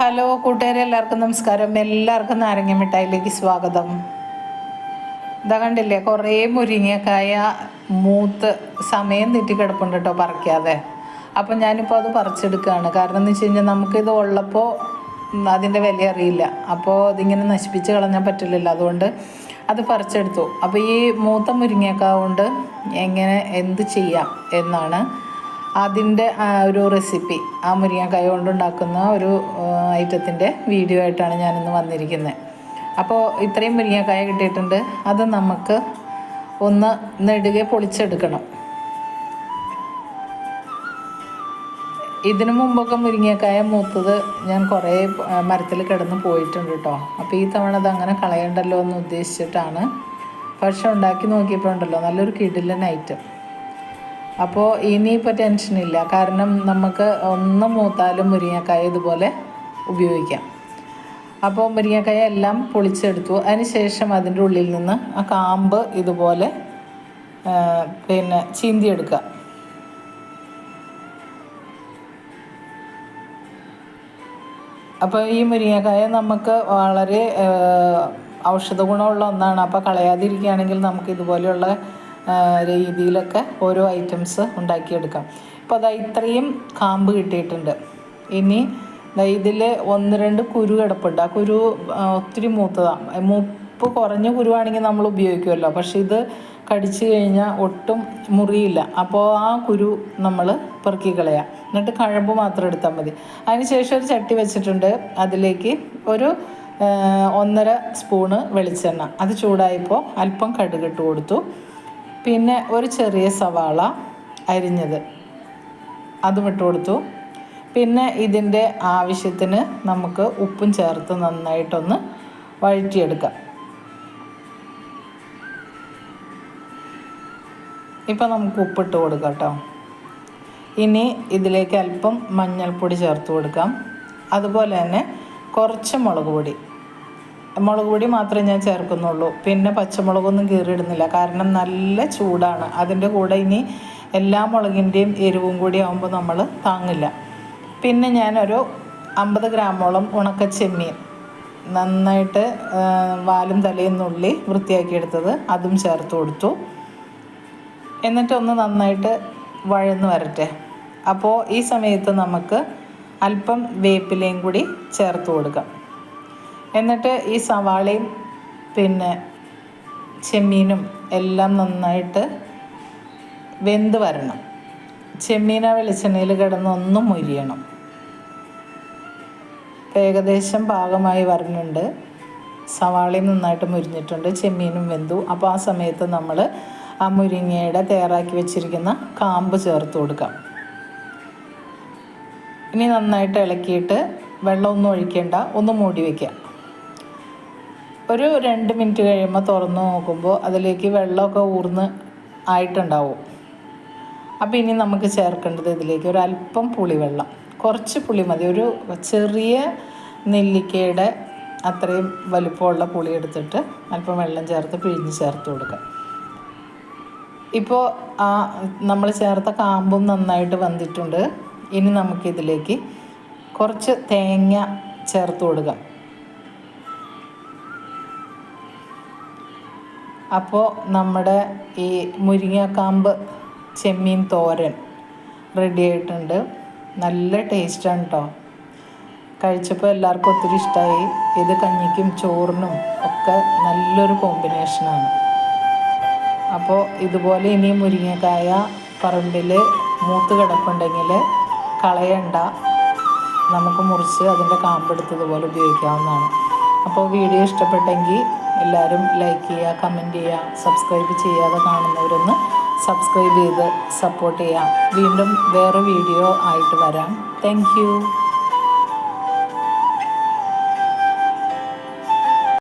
Hello കൂട്ടുകാരെ എല്ലാവർക്കും നമസ്കാരം. എല്ലാവർക്കും നാരങ്ങ മിഠായിലേക്ക് സ്വാഗതം. ഇതാ കണ്ടില്ലേ കുറേ മുരിങ്ങക്കായ മൂത്ത് സമയം തെറ്റി കിടപ്പുണ്ട് കേട്ടോ പറിക്കാതെ. അപ്പം ഞാനിപ്പോൾ അത് പറിച്ചെടുക്കുകയാണ്. കാരണം എന്ന് വെച്ച് കഴിഞ്ഞാൽ നമുക്കിത് ഉള്ളപ്പോൾ അതിന്റെ വില അറിയില്ല. അപ്പോൾ അതിങ്ങനെ നശിപ്പിച്ച് കളഞ്ഞാൽ പറ്റില്ലല്ലോ. അതുകൊണ്ട് അത് പറിച്ചെടുത്തു. അപ്പോൾ ഈ മൂത്ത മുരിങ്ങക്കായ കൊണ്ട് എങ്ങനെ എന്ത് ചെയ്യാം എന്നാണ് അതിന്റെ ഒരു റെസിപ്പി ആ മുരിങ്ങക്കായ കൊണ്ടുണ്ടാക്കുന്ന ഒരു ഐറ്റത്തിന്റെ വീഡിയോ ആയിട്ടാണ് ഞാനിന്ന് വന്നിരിക്കുന്നത് അപ്പോൾ ഇത്രയും മുരിങ്ങക്കായ കിട്ടിയിട്ടുണ്ട്. അത് നമുക്ക് ഒന്ന് നെടുകെ പൊളിച്ചെടുക്കണം. ഇതിനു മുമ്പൊക്കെ മുരിങ്ങക്കായ മൂത്തത് ഞാൻ കുറേ മരത്തിൽ കിടന്ന് പോയിട്ടുണ്ട് കേട്ടോ അപ്പോൾ ഈ തവണ അത് അങ്ങനെ കളയണ്ടല്ലോ എന്ന് ഉദ്ദേശിച്ചിട്ടാണ്. പക്ഷെ ഉണ്ടാക്കി നോക്കിയപ്പോഴുണ്ടല്ലോ നല്ലൊരു കിടിലൻ ഐറ്റം അപ്പോൾ ഇനിയിപ്പോൾ ടെൻഷനില്ല കാരണം നമുക്ക് ഒന്ന് മൂത്താലും മുരിങ്ങക്കായ ഇതുപോലെ ഉപയോഗിക്കാം. അപ്പോൾ മുരിങ്ങക്കായ എല്ലാം പൊളിച്ചെടുത്തു. അതിന് ശേഷം അതിന്റെ ഉള്ളിൽ നിന്ന് ആ കാമ്പ് ഇതുപോലെ പിന്നെ ചീന്തിയെടുക്കുക. അപ്പോൾ ഈ മുരിങ്ങക്കായ നമുക്ക് വളരെ ഔഷധ ഗുണമുള്ള ഒന്നാണ്. അപ്പോൾ കളയാതിരിക്കുകയാണെങ്കിൽ നമുക്ക് ഇതുപോലെയുള്ള രീതിയിലൊക്കെ ഓരോ ഐറ്റംസ് ഉണ്ടാക്കിയെടുക്കാം. ഇപ്പോൾ അതാ ഇത്രയും കാമ്പ് കിട്ടിയിട്ടുണ്ട്. ഇനി ഇതിൽ ഒന്ന് രണ്ട് കുരു കിടപ്പുണ്ട്. ആ കുരു ഒത്തിരി മൂത്തതാണ് മൂപ്പ് കുറഞ്ഞ കുരുവാണെങ്കിൽ നമ്മൾ ഉപയോഗിക്കുമല്ലോ. പക്ഷേ ഇത് കടിച്ചു കഴിഞ്ഞാൽ ഒട്ടും മുറിയില്ല. അപ്പോൾ ആ കുരു നമ്മൾ പെറുക്കി കളയാം. എന്നിട്ട് കഴമ്പ് മാത്രം എടുത്താൽ മതി. അതിനുശേഷം ഒരു ചട്ടി വെച്ചിട്ടുണ്ട്. അതിലേക്ക് ഒരു ഒന്നര സ്പൂണ് വെളിച്ചെണ്ണ. അത് ചൂടായപ്പോൾ അല്പം കടുകിട്ട് കൊടുത്തു. പിന്നെ ഒരു ചെറിയ സവാള അരിഞ്ഞത്. അതും ഇട്ട് കൊടുത്തു. പിന്നെ ഇതിന്റെ ആവശ്യത്തിന് നമുക്ക് ഉപ്പും ചേർത്ത് നന്നായിട്ടൊന്ന് വഴറ്റിയെടുക്കാം. ഇപ്പം നമുക്ക് ഉപ്പിട്ട് കൊടുക്കാം കേട്ടോ. ഇനി ഇതിലേക്ക് അല്പം മഞ്ഞൾപ്പൊടി ചേർത്ത് കൊടുക്കാം. അതുപോലെ തന്നെ കുറച്ച് മുളക് പൊടി. മുളക് പൊടി മാത്രമേ ഞാൻ ചേർക്കുന്നുള്ളൂ. പിന്നെ പച്ചമുളകൊന്നും കീറിയിടുന്നില്ല. കാരണം നല്ല ചൂടാണ്. അതിന്റെ കൂടെ ഇനി എല്ലാ മുളകിന്റെയും എരിവും കൂടി ആകുമ്പോൾ നമ്മൾ താങ്ങില്ല. പിന്നെ ഞാനൊരു അമ്പത് ഗ്രാമോളം ഉണക്ക ചെമ്മീൻ നന്നായിട്ട് വാലും തലയും നുള്ളി വൃത്തിയാക്കിയെടുത്തത് അതും ചേർത്ത് കൊടുത്തു. എന്നിട്ടൊന്ന് നന്നായിട്ട് വഴന്ന് വരട്ടെ. അപ്പോൾ ഈ സമയത്ത് നമുക്ക് അല്പം വേപ്പിലയും കൂടി ചേർത്ത് കൊടുക്കാം. എന്നിട്ട് ഈ സവാളയും പിന്നെ ചെമ്മീനും എല്ലാം നന്നായിട്ട് വെന്ത് വരണം. ചെമ്മീന വെളിച്ചെണ്ണയിൽ കിടന്ന് ഒന്നും മുരിയണം. ഏകദേശം പാകമായി വരുന്നുണ്ട് സവാളയും നന്നായിട്ട് മുരിഞ്ഞിട്ടുണ്ട്. ചെമ്മീനും വെന്തു. അപ്പോൾ ആ സമയത്ത് നമ്മൾ ആ മുരിങ്ങയുടെ തയ്യാറാക്കി വെച്ചിരിക്കുന്ന കാമ്പ് ചേർത്ത് കൊടുക്കാം. ഇനി നന്നായിട്ട് ഇളക്കിയിട്ട് വെള്ളമൊന്നും ഒഴിക്കേണ്ട ഒന്ന് മൂടി വയ്ക്കുക ഒരു രണ്ട് മിനിറ്റ് കഴിയുമ്പോൾ തുറന്ന് നോക്കുമ്പോൾ അതിലേക്ക് വെള്ളമൊക്കെ ഊർന്ന് ആയിട്ടുണ്ടാവും. അപ്പോൾ ഇനി നമുക്ക് ചേർക്കേണ്ടത് ഇതിലേക്ക് ഒരു അല്പം പുളിവെള്ളം. കുറച്ച് പുളി മതി. ഒരു ചെറിയ നെല്ലിക്കയുടെ അത്രയും വലുപ്പമുള്ള പുളി എടുത്തിട്ട് അല്പം വെള്ളം ചേർത്ത് പിഴിഞ്ഞ് ചേർത്ത് കൊടുക്കുക ഇപ്പോൾ ആ നമ്മൾ ചേർത്ത കാമ്പും നന്നായിട്ട് വന്നിട്ടുണ്ട്. ഇനി നമുക്കിതിലേക്ക് കുറച്ച് തേങ്ങ ചേർത്ത് കൊടുക്കാം. അപ്പോൾ നമ്മുടെ ഈ മുരിങ്ങക്കാമ്പ് ചെമ്മീൻ തോരൻ റെഡി ആയിട്ടുണ്ട്. നല്ല ടേസ്റ്റാണ് കേട്ടോ കഴിച്ചപ്പോൾ എല്ലാവർക്കും ഒത്തിരി ഇഷ്ടമായി ഇത് കഞ്ഞിക്കും ചോറിനും ഒക്കെ നല്ലൊരു കോമ്പിനേഷനാണ് അപ്പോൾ ഇതുപോലെ ഇനി മുരിങ്ങക്കായ പറമ്പിൽ മൂത്ത് കിടപ്പുണ്ടെങ്കിൽ കളയണ്ട. നമുക്ക് മുറിച്ച് അതിന്റെ കാമ്പെടുത്തതുപോലെ ഉപയോഗിക്കാവുന്നതാണ്. അപ്പോൾ വീഡിയോ ഇഷ്ടപ്പെട്ടെങ്കിൽ എല്ലാവരും ലൈക്ക് ചെയ്യുക കമന്റ് ചെയ്യുക സബ്സ്ക്രൈബ് ചെയ്യാതെ കാണുന്നവരൊന്ന് സബ്സ്ക്രൈബ് ചെയ്ത് സപ്പോർട്ട് ചെയ്യാം വീണ്ടും വേറെ വീഡിയോ ആയിട്ട് വരാം. താങ്ക്